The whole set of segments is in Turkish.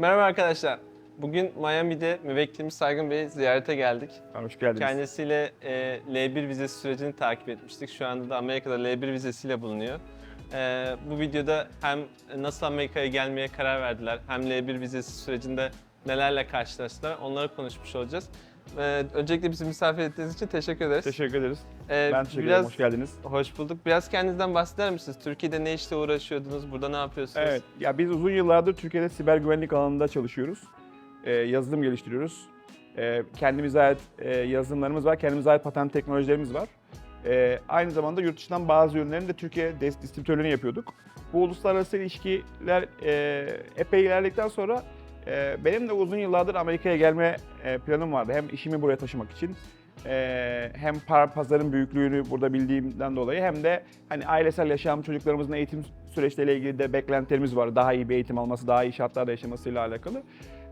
Merhaba arkadaşlar. Bugün Miami'de müvekkilimiz Saygın Bey'i ziyarete geldik. Hoş geldiniz. Kendisiyle e, L1 vizesi sürecini takip etmiştik. Şu anda da Amerika'da L1 vizesiyle bulunuyor. E, bu videoda hem nasıl Amerika'ya gelmeye karar verdiler, hem L1 vizesi sürecinde nelerle karşılaştılar, onları konuşmuş olacağız. E, öncelikle bizi misafir ettiğiniz için teşekkür ederiz. Teşekkür ederiz. E, Ben teşekkür ederim. Hoş geldiniz. hoş bulduk. Biraz kendinizden bahseder misiniz? Türkiye'de ne işle uğraşıyordunuz? Burada ne yapıyorsunuz? Evet. Ya biz uzun yıllardır Türkiye'de siber güvenlik alanında çalışıyoruz. Ee, yazılım geliştiriyoruz. Ee, kendimize ait e, yazılımlarımız var. Kendimize ait patent teknolojilerimiz var. Ee, aynı zamanda yurt dışından bazı ürünlerin de Türkiye distribütörlüğünü yapıyorduk. Bu uluslararası ilişkiler e, epey ilerledikten sonra benim de uzun yıllardır Amerika'ya gelme e, planım vardı. Hem işimi buraya taşımak için e, hem pazarın büyüklüğünü burada bildiğimden dolayı hem de hani ailesel yaşam, çocuklarımızın eğitim süreçleriyle ilgili de beklentilerimiz var. Daha iyi bir eğitim alması, daha iyi şartlarda yaşamasıyla alakalı.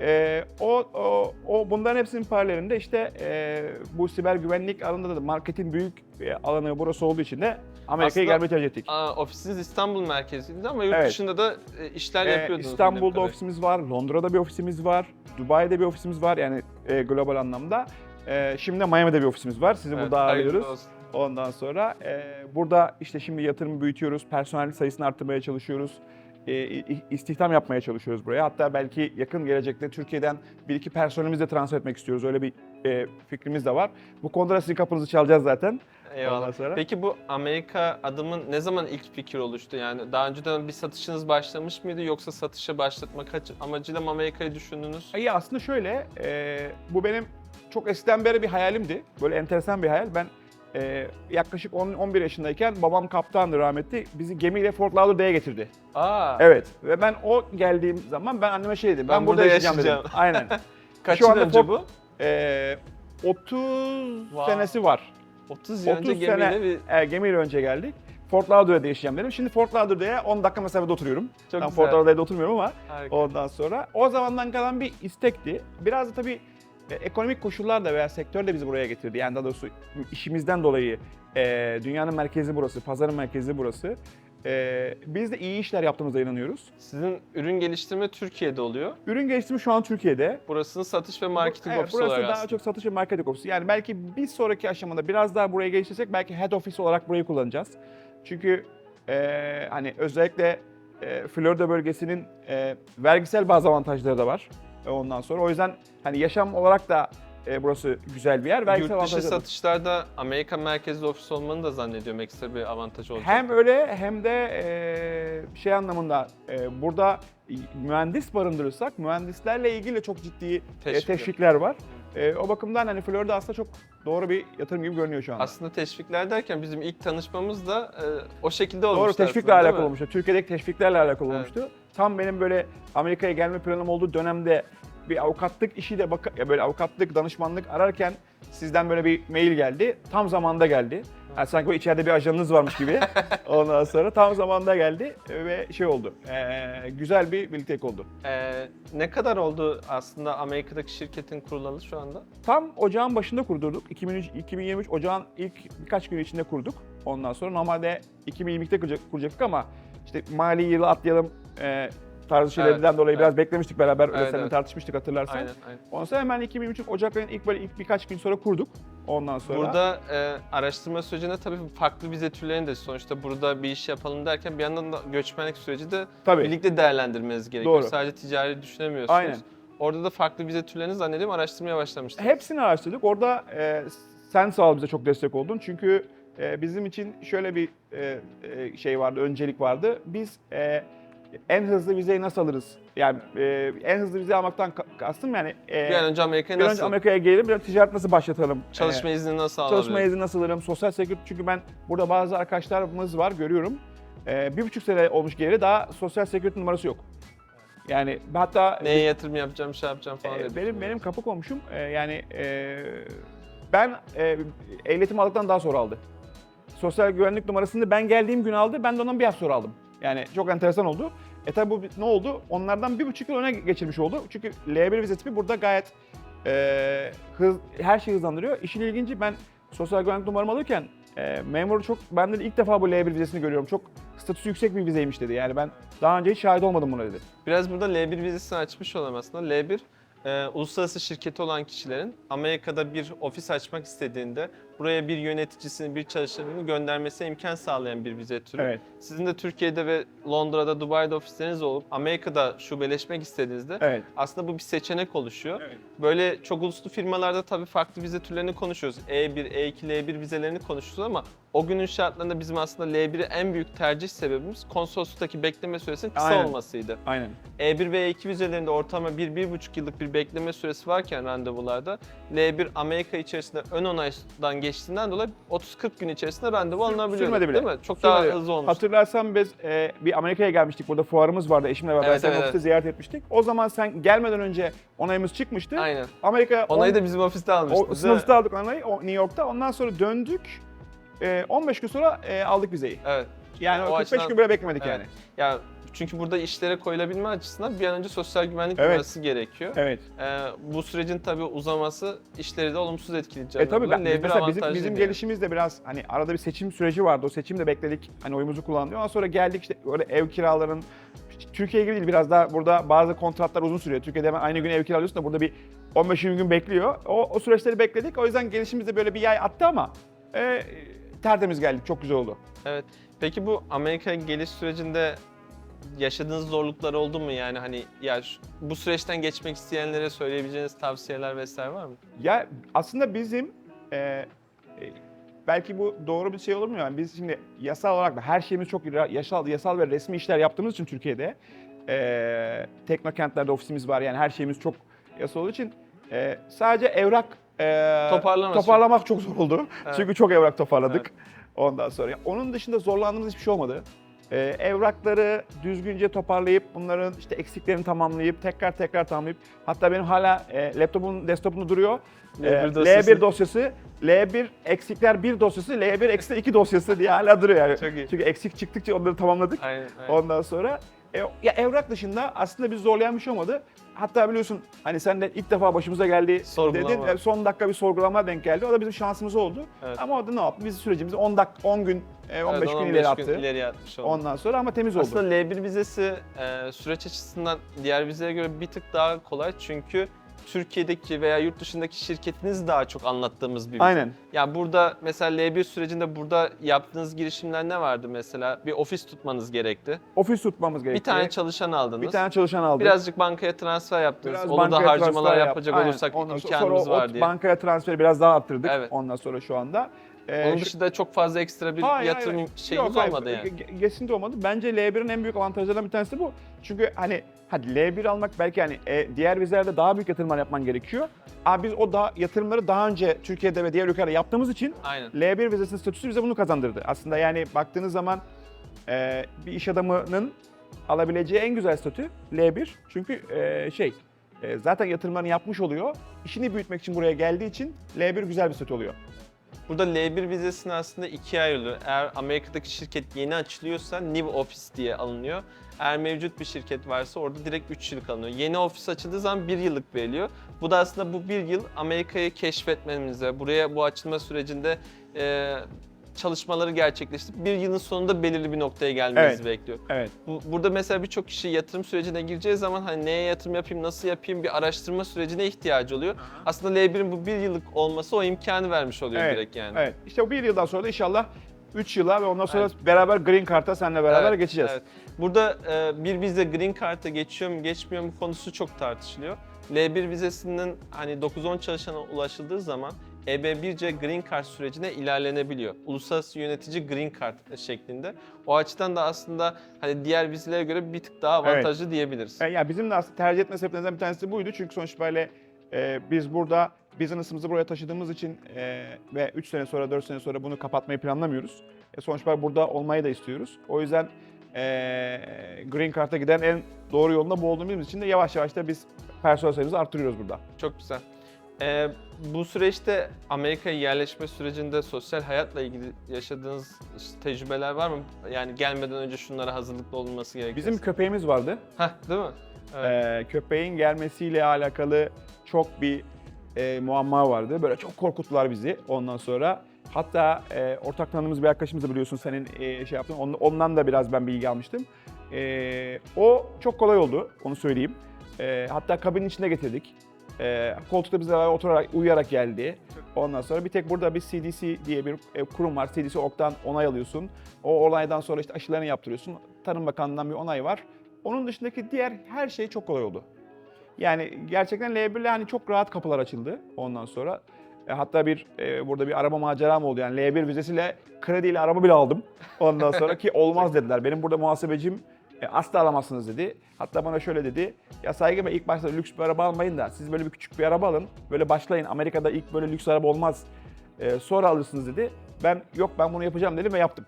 E, o, o, o bunların hepsinin paralelinde işte e, bu siber güvenlik alanında da marketin büyük e, alanı burası olduğu için de Amerika'ya Aslında- gelmeyi tercih ettik. Aa, ofisiniz İstanbul merkezinde ama yurt Evet. dışında da e, işler Ee, yapıyordunuz. İstanbul'da bildiğim ofisimiz var, Londra'da bir ofisimiz var, Dubai'de bir ofisimiz var yani e, global anlamda. E, şimdi de Miami'de bir ofisimiz var. Sizi kadarıyla. burada Evet, hayırlı ağırlıyoruz. olsun. Ondan sonra e, burada işte şimdi yatırımı büyütüyoruz, personel sayısını arttırmaya çalışıyoruz. E, i- istihdam yapmaya çalışıyoruz buraya. Hatta belki yakın gelecekte Türkiye'den bir iki personelimizi de transfer etmek istiyoruz. Öyle bir e, fikrimiz de var. Bu konuda da sizin kapınızı çalacağız zaten. Ondan Eyvallah. sonra. Peki bu Amerika adımın ne zaman ilk fikir oluştu? Yani daha önceden bir satışınız başlamış mıydı yoksa satışa başlatmak amacıyla mı Amerika'yı düşündünüz? İyi aslında şöyle, e, bu benim çok eskiden beri bir hayalimdi. Böyle enteresan bir hayal. Ben e, yaklaşık 10-11 yaşındayken babam kaptandı rahmetli. Bizi gemiyle Fort Lauderdale'ye getirdi. Aa, Evet ve ben o geldiğim zaman ben anneme şey dedim. Ben, Ben burada, burada yaşayacağım, dedim. yaşayacağım. Aynen. kaç şu yıl önce Fort- bu? E, 30 Wow. senesi var. 30 yıl önce 30 gemiyle sene bir... e, gemiyle önce geldik. Fort Lauderdale'de yaşayacağım dedim. Şimdi Fort Lauderdale'ye 10 dakika mesafede oturuyorum. Çok ben güzel. Fort Lauderdale'de oturmuyorum ama Harika. Ondan sonra o zamandan kalan bir istekti. Biraz da tabii e, ekonomik koşullar da veya sektör de bizi buraya getirdi. Yani daha doğrusu işimizden dolayı e, dünyanın merkezi burası, pazarın merkezi burası. E, biz de iyi işler yaptığımıza inanıyoruz. Sizin ürün geliştirme Türkiye'de oluyor. Ürün geliştirme şu an Türkiye'de. Burasının satış ve marketing Evet, ofisi burası olarak daha aslında. çok satış ve marketing ofisi. Yani belki bir sonraki aşamada biraz daha buraya geliştirsek belki head office olarak burayı kullanacağız. Çünkü e, hani özellikle e, Florida bölgesinin e, vergisel bazı avantajları da var. E, ondan sonra o yüzden hani yaşam olarak da e, burası güzel bir yer. Vergisel Yurt dışı satışlarda Amerika merkezli ofis olmanın da zannediyorum ekstra bir avantaj olacak. Hem öyle hem de e, şey anlamında e, burada mühendis barındırırsak mühendislerle ilgili çok ciddi e, Teşvikler. teşvikler var. E, o bakımdan hani Florida aslında çok doğru bir yatırım gibi görünüyor şu anda. Aslında teşvikler derken bizim ilk tanışmamız da e, o şekilde olmuştu. Doğru teşvikle aslında, değil alakalı mi? olmuştu. Türkiye'deki teşviklerle alakalı Evet. olmuştu. Tam benim böyle Amerika'ya gelme planım olduğu dönemde bir avukatlık işi de bak ya böyle avukatlık, danışmanlık ararken sizden böyle bir mail geldi. Tam zamanda geldi. Yani sanki böyle içeride bir ajanınız varmış gibi. Ondan sonra tam zamanda geldi ve şey oldu. Ee, güzel bir birliktelik oldu. E, ne kadar oldu aslında Amerika'daki şirketin kurulalı şu anda? Tam ocağın başında kurdurduk. 2003, 2023 ocağın ilk birkaç gün içinde kurduk. Ondan sonra normalde 2022'de kuracak, kuracaktık ama işte mali yılı atlayalım e, tarzı şeylerden Evet, dolayı evet. biraz beklemiştik beraber. Öyle Evet, seninle evet. tartışmıştık hatırlarsan. Aynen aynen. Ondan sonra hemen 2023 Ocak ayının ilk böyle ilk birkaç gün sonra kurduk. Ondan sonra Burada e, araştırma sürecinde tabii farklı vize türlerini de sonuçta burada bir iş yapalım derken bir yandan da göçmenlik süreci de tabii birlikte değerlendirmeniz gerekiyor. Doğru. Sadece ticari düşünemiyorsunuz. Aynen. Orada da farklı vize türlerini zannediyorum araştırmaya başlamıştınız. hepsini araştırdık. Orada e, sen sağ ol bize çok destek oldun. Çünkü e, bizim için şöyle bir e, e, şey vardı, öncelik vardı. Biz e, en hızlı vizeyi nasıl alırız? Yani e, en hızlı vize almaktan ka- kastım yani e, bir an önce Amerika'ya bir önce Amerika'ya gelelim, bir ticaret nasıl başlatalım? çalışma E, izni nasıl Çalışma alabiliriz? izni nasıl alırım? Sosyal sektör çünkü ben burada bazı arkadaşlarımız var görüyorum. Ee, bir buçuk sene olmuş geleli daha sosyal sektör numarası yok. Yani hatta Neye yatırım yapacağım, şey yapacağım falan e, diye benim düşünüyorum. benim kapı komşum e, yani e, ben e, ehliyetim aldıktan daha sonra aldı. Sosyal güvenlik numarasını ben geldiğim gün aldı. Ben de ondan bir hafta sonra aldım. Yani çok enteresan oldu. E tabi bu ne oldu? Onlardan bir buçuk yıl öne geçirmiş oldu. Çünkü L1 vize tipi burada gayet e, hız, her şeyi hızlandırıyor. İşin ilginci ben sosyal güvenlik numaramı alırken e, memur çok, ben de ilk defa bu L1 vizesini görüyorum. Çok statüsü yüksek bir vizeymiş dedi. Yani ben daha önce hiç şahit olmadım buna dedi. Biraz burada L1 vizesini açmış olalım aslında. L1 e, uluslararası şirketi olan kişilerin Amerika'da bir ofis açmak istediğinde buraya bir yöneticisini, bir çalışanını göndermesine imkan sağlayan bir vize türü. Evet, Sizin de Türkiye'de ve Londra'da, Dubai'de ofisleriniz olup Amerika'da şubeleşmek istediğinizde evet. aslında bu bir seçenek oluşuyor. Evet. Böyle çok uluslu firmalarda tabii farklı vize türlerini konuşuyoruz. E1, E2, L1 vizelerini konuşuyoruz ama o günün şartlarında bizim aslında L1'i en büyük tercih sebebimiz konsolosluktaki bekleme süresinin kısa Aynen. olmasıydı. Aynen. E1 ve E2 vizelerinde ortalama 1-1,5 yıllık bir bekleme süresi varken randevularda L1 Amerika içerisinde ön onaydan geçtiğinden dolayı 30-40 gün içerisinde randevu alınabiliyor. sürmedi bile. Değil mi? Çok daha Sürmedi. hızlı olmuş. Hatırlarsan biz e, bir Amerika'ya gelmiştik. Burada fuarımız vardı. Eşimle beraber Evet, senin evet, ofiste evet. ziyaret etmiştik. O zaman sen gelmeden önce onayımız çıkmıştı. Aynen. Amerika Onayı on- da bizim ofiste o almıştık. mi? sınıfta aldık onayı o- New York'ta. Ondan sonra döndük. E, 15 gün sonra e, aldık vizeyi. Evet. Yani O 45 açıdan- gün bile beklemedik Evet. yani. Ya çünkü burada işlere koyulabilme açısından bir an önce sosyal güvenlik Evet. numarası gerekiyor. Evet. Ee, bu sürecin tabii uzaması işleri de olumsuz etkileyecek. E tabii ben, L1 mesela bizim, bizim gelişimiz de biraz hani arada bir seçim süreci vardı. O seçimde bekledik. Hani oyumuzu kullandık. Ondan sonra geldik işte öyle ev kiraların Türkiye gibi değil biraz daha burada bazı kontratlar uzun sürüyor. Türkiye'de hemen aynı gün ev kiralıyorsun da burada bir 15-20 gün bekliyor. O, o süreçleri bekledik. O yüzden gelişimiz de böyle bir yay attı ama e, tertemiz geldik. Çok güzel oldu. Evet. Peki bu Amerika'ya geliş sürecinde yaşadığınız zorluklar oldu mu yani hani ya şu- bu süreçten geçmek isteyenlere söyleyebileceğiniz tavsiyeler vesaire var mı? Ya aslında bizim e, e, belki bu doğru bir şey olur mu? Yani biz şimdi yasal olarak da her şeyimiz çok yasal, yasal ve resmi işler yaptığımız için Türkiye'de e, teknokentlerde ofisimiz var yani her şeyimiz çok yasal olduğu için e, sadece evrak e, Toparlaması. toparlamak çok zor oldu. Evet. Çünkü çok evrak toparladık ondan sonra. Onun dışında zorlandığımız hiçbir şey olmadı. E, evrakları düzgünce toparlayıp bunların işte eksiklerini tamamlayıp tekrar tekrar tamamlayıp hatta benim hala e, laptopun desktopunda duruyor. L1 L1 dosyası. L1 dosyası, L1 eksikler 1 dosyası, L1 eksi 2 dosyası diye hala duruyor yani. Çok iyi. Çünkü eksik çıktıkça onları tamamladık. Aynen. aynen. Ondan sonra e, ya evrak dışında aslında bizi zorlayan bir şey olmadı. Hatta biliyorsun hani sen de ilk defa başımıza geldi Sorgulama. dedin. e, Son dakika bir sorgulama denk geldi. O da bizim şansımız oldu. Evet. Ama o da ne yaptı? Biz sürecimizi 10 dakika 10 gün e, 15 Evet, gün 15 ileri attı. ileriye atmış oldu. Ondan sonra ama temiz oldu. Aslında L1 vizesi e, süreç açısından diğer vizeye göre bir tık daha kolay çünkü Türkiye'deki veya yurt dışındaki şirketiniz daha çok anlattığımız bir. Aynen. Ya burada mesela L1 sürecinde burada yaptığınız girişimler ne vardı mesela? Bir ofis tutmanız gerekti. Ofis tutmamız gerekti. Bir tane çalışan aldınız. bir tane çalışan aldık. Birazcık bankaya transfer yaptınız. Biraz Olur da harcamalar transfer yap- yapacak Aynen. olursak Ondan sonra- imkanımız sonra var diye. Bankaya transferi biraz daha arttırdık. Evet. Ondan sonra şu anda. Ee, Onun dışında çok fazla ekstra bir Hayır, yatırım hayır. şeyiniz Yok, hayır. olmadı yani. Ge- Kesinlikle olmadı. Bence L1'in en büyük avantajlarından bir tanesi bu. Çünkü hani hadi L1 almak belki hani e, diğer vizelerde daha büyük yatırımlar yapman gerekiyor. Ama biz o da yatırımları daha önce Türkiye'de ve diğer ülkelerde yaptığımız için Aynen. L1 vizesinin statüsü bize bunu kazandırdı. Aslında yani baktığınız zaman e, bir iş adamının alabileceği en güzel statü L1. Çünkü e, şey e, zaten yatırımlarını yapmış oluyor. İşini büyütmek için buraya geldiği için L1 güzel bir statü oluyor. Burada L1 vizesini aslında ikiye ayrılıyor. Eğer Amerika'daki şirket yeni açılıyorsa New Office diye alınıyor. Eğer mevcut bir şirket varsa orada direkt 3 yıllık alınıyor. Yeni ofis açıldığı zaman 1 yıllık veriliyor. Bu da aslında bu 1 yıl Amerika'yı keşfetmemize, buraya bu açılma sürecinde e, çalışmaları gerçekleştirip bir yılın sonunda belirli bir noktaya gelmenizi bekliyor. Evet. Bu, burada mesela birçok kişi yatırım sürecine gireceği zaman hani neye yatırım yapayım, nasıl yapayım bir araştırma sürecine ihtiyacı oluyor. Aslında L1'in bu bir yıllık olması o imkanı vermiş oluyor Evet, direkt yani. Evet. İşte o bir yıldan sonra da inşallah 3 yıla ve ondan sonra Evet. beraber Green Card'a seninle beraber Evet, geçeceğiz. evet. Burada e, bir vize Green Card'a geçiyor mu geçmiyor mu konusu çok tartışılıyor. L1 vizesinin hani 9-10 çalışana ulaşıldığı zaman EB1C Green Card sürecine ilerlenebiliyor. Uluslararası yönetici Green Card şeklinde. O açıdan da aslında hani diğer vizelere göre bir tık daha avantajlı diyebiliriz. E, Yani bizim de aslında tercih etme sebeplerinden bir tanesi buydu. Çünkü sonuç itibariyle e, biz burada business'ımızı buraya taşıdığımız için e, ve 3 sene sonra 4 sene sonra bunu kapatmayı planlamıyoruz. E, sonuç itibariyle burada olmayı da istiyoruz. O yüzden e, Green Card'a giden en doğru yolunda bu olduğumuz için de yavaş yavaş da biz personel sayımızı arttırıyoruz burada. Çok güzel. Ee, bu süreçte Amerika'ya yerleşme sürecinde sosyal hayatla ilgili yaşadığınız işte tecrübeler var mı? Yani gelmeden önce şunlara hazırlıklı olunması gerekiyor. Bizim köpeğimiz vardı. Heh, değil mi? Evet. Ee, köpeğin gelmesiyle alakalı çok bir e, muamma vardı. Böyle çok korkuttular bizi ondan sonra. Hatta e, ortak tanıdığımız bir arkadaşımız da biliyorsun senin e, şey yaptın. Ondan, ondan da biraz ben bilgi almıştım. E, o çok kolay oldu, onu söyleyeyim. E, hatta kabinin içine getirdik. E, koltukta bize oturarak, uyuyarak geldi. Ondan sonra bir tek burada bir CDC diye bir e, kurum var. CDC OK'tan onay alıyorsun. O olaydan sonra işte aşılarını yaptırıyorsun. Tarım Bakanlığı'ndan bir onay var. Onun dışındaki diğer her şey çok kolay oldu. Yani gerçekten L1'le hani çok rahat kapılar açıldı ondan sonra. E, hatta bir e, burada bir araba maceram oldu. Yani L1 vizesiyle krediyle araba bile aldım. Ondan sonra ki olmaz dediler. Benim burada muhasebecim e, asla alamazsınız dedi. Hatta bana şöyle dedi. Ya Saygı Bey ilk başta lüks bir araba almayın da siz böyle bir küçük bir araba alın. Böyle başlayın. Amerika'da ilk böyle lüks araba olmaz. E, sonra alırsınız dedi. Ben yok ben bunu yapacağım dedim ve yaptım.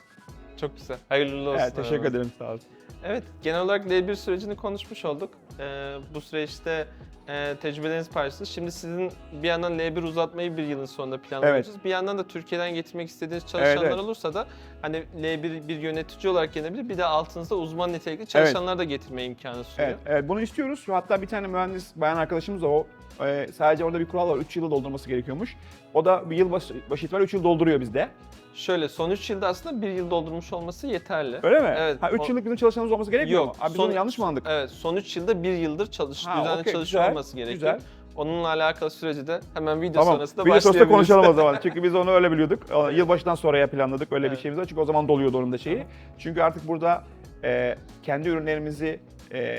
Çok güzel. Hayırlı olsun. Evet, teşekkür araba. ederim sağ olun. Evet, genel olarak L1 sürecini konuşmuş olduk. Ee, bu süreçte e, tecrübelerinizi paylaştınız. Şimdi sizin bir yandan L1 uzatmayı bir yılın sonunda planlıyorsunuz. Bir yandan da Türkiye'den getirmek istediğiniz çalışanlar evet. olursa olursa da hani L1 bir yönetici olarak gelebilir. Bir de altınızda uzman nitelikli çalışanlar da getirme imkanı sunuyor. Evet, evet, bunu istiyoruz. Hatta bir tane mühendis bayan arkadaşımız da o. e, sadece orada bir kural var. 3 yılı doldurması gerekiyormuş. O da bir yıl başı, başı itibariyle 3 yıl dolduruyor bizde. Şöyle son 3 yılda aslında bir yıl doldurmuş olması yeterli. Öyle mi? Evet. Ha 3 O- yıllık bizim çalışanımız olması gerekmiyor Yok, mu? Abi biz son- onu yanlış mı anladık? Evet, son 3 yılda bir yıldır çalış, Ha, düzenli okey, çalışıyor güzel, olması gerekiyor. Güzel. Onunla alakalı süreci de hemen video Tamam. sonrasında Bir de sonrasında başlayabiliriz. konuşalım o zaman. Çünkü biz onu öyle biliyorduk. Yılbaşından sonraya planladık öyle bir Evet. şeyimiz var. Çünkü o zaman doluyordu onun da şeyi. Çünkü artık burada e, kendi ürünlerimizi e,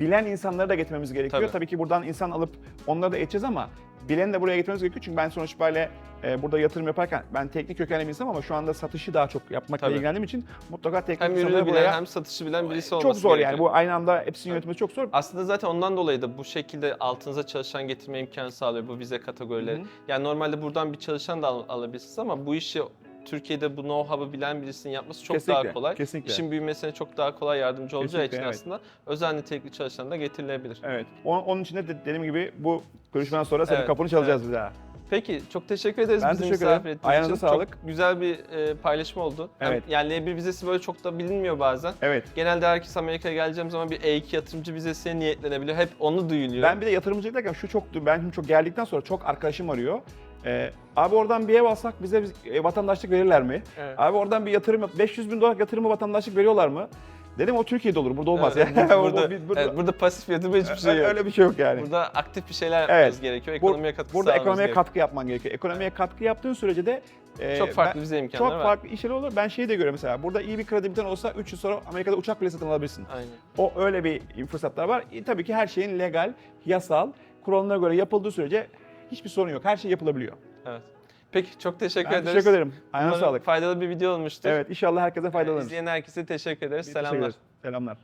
bilen insanları da getirmemiz gerekiyor. Tabii. Tabii. ki buradan insan alıp onları da eğiteceğiz ama bileni de buraya getirmemiz gerekiyor. Çünkü ben sonuç böyle e, burada yatırım yaparken ben teknik kökenli bir insanım ama şu anda satışı daha çok yapmakla Tabii. ilgilendiğim için mutlaka teknik hem ürünü bilen buraya hem satışı bilen birisi olması çok zor gerekiyor. yani. Bu aynı anda hepsini yönetmesi çok zor. Aslında zaten ondan dolayı da bu şekilde altınıza çalışan getirme imkanı sağlıyor bu vize kategorileri. Hı hı. Yani normalde buradan bir çalışan da al- alabilirsiniz ama bu işi Türkiye'de bu know-how'ı bilen birisinin yapması çok Kesinlikle, daha kolay. kesinlikle. İşin büyümesine çok daha kolay yardımcı olacağı Kesinlikle, için evet. aslında özel nitelikli çalışan da getirilebilir. Evet. Onun, onun için de de- dediğim gibi bu görüşmeden sonra senin Evet, kapını çalacağız bir daha. Peki çok teşekkür ederiz Ben bizi teşekkür misafir ederim. ettiğiniz Ayağınıza için. sağlık. Çok güzel bir e, paylaşım oldu. Hem Evet. yani L1 vizesi böyle çok da bilinmiyor bazen. Evet. Genelde herkes Amerika'ya geleceğim zaman bir E2 yatırımcı vizesine niyetlenebiliyor. Hep onu duyuluyor. Ben bir de yatırımcılık derken şu çok, ben şimdi çok geldikten sonra çok arkadaşım arıyor. Ee, abi oradan bir ev alsak bize biz- e, vatandaşlık verirler mi? Evet. Abi oradan bir yatırım, 500 bin dolar yatırımı vatandaşlık veriyorlar mı? Dedim o Türkiye'de olur, burada olmaz. Evet, yani. burada, burada, burada- evet, burada pasif yatırım hiçbir şey yok. Öyle bir şey yok yani. Burada aktif bir şeyler yapmamız gerekiyor. Bu- Ekonomiye katkı Burada sağlamamız ekonomiye gerekiyor. katkı yapman gerekiyor. Ekonomiye katkı yaptığın sürece de e, Çok farklı ben- vize imkanları çok var. farklı işler olur. Ben şeyi de görüyorum mesela. Burada iyi bir kredibiliten olsa 3 yıl sonra Amerika'da uçak bile satın alabilirsin. Aynen. O öyle bir fırsatlar var. E, tabii ki her şeyin legal, yasal, kuralına göre yapıldığı sürece hiçbir sorun yok. Her şey yapılabiliyor. Evet. Peki çok teşekkür Ben ederiz. teşekkür ederim. Ayağına Umarım sağlık. faydalı bir video olmuştur. Evet inşallah herkese faydalanırız. İzleyen herkese teşekkür ederiz. Biz teşekkür Selamlar. ederiz. Selamlar.